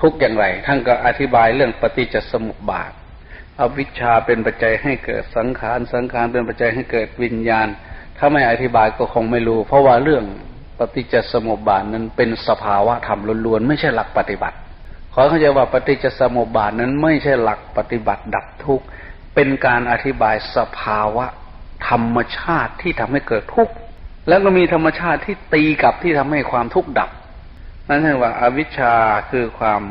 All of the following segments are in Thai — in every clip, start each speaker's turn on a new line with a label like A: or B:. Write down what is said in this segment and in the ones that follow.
A: ทุกอย่างไร ท่านก็อธิบายเรื่องปฏิจจสมุปบาทอวิชชาเป็นปัจจัยให้เกิดสังขาร สังขารเป็นปัจจัยให้เกิดวิญญาณ ถ้าไม่อธิบายก็คงไม่รู้ เพราะว่าเรื่องปฏิจจสมุปบาทนั้นเป็นสภาวะธรรมล้วนๆไม่ใช่หลักปฏิบัติ ขอเข้าใจว่าปฏิจจสมุปบาทนั้นไม่ใช่หลักปฏิบัติดับทุกข์เป็นการอธิบายสภาวะธรรมชาติที่ทำให้เกิดทุกข์แล้วก็มีธรรมชาติที่ตีกับที่ทำให้ความทุกข์ดับ นั่นเรียกว่าอาวิชชาคือความ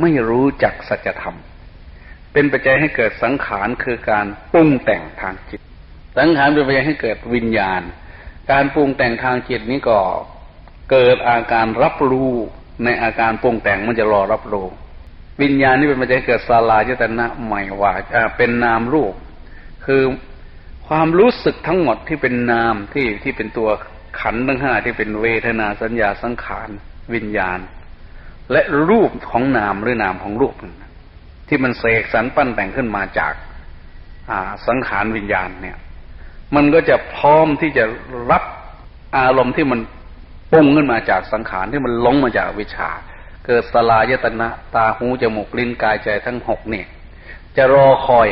A: ไม่รู้จักสัจธรรม เป็นปัจจัยให้เกิดสังขารคือการปรุงแต่งทางจิต สังขารเป็นปัจจัยให้เกิดวิญญาณ การปรุงแต่งทางจิตนี้ก็เกิดอาการรับรู้ในอาการปรุงแต่งมันจะรอรับรู้วิญญาณนี่เป็นปัจจัยเกิดสาลายตนะใหม่ว่าเป็นนามรูป คือความรู้สึกทั้งหมดที่เป็นนามที่ที่เป็นตัวขันทั้งห้าที่เป็นเวทนาสัญญาสังขาร วิญญาณ และรูปของนามหรือนามของรูป ที่มันเสกสรรปั้นแต่งขึ้นมาจากสังขารวิญญาณเนี่ย มันก็จะพร้อมที่จะรับอารมณ์ที่มันปรุงขึ้นมาจากสังขารที่มันลงมาจากวิชา เกิดสลายตนะ ตาหูจมูกลิ้นกายใจทั้งหกเนี่ย จะรอคอย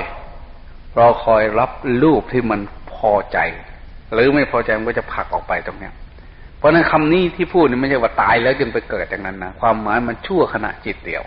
A: รอคอยรับรูปที่มันพอใจ หรือไม่พอใจมันก็จะผลักออกไปตรงเนี้ย เพราะนั้นคำนี้ที่พูดนี่ไม่ใช่ว่าตายแล้วจึงไปเกิดอย่างนั้นนะความหมายมันชั่วขณะจิตเดียว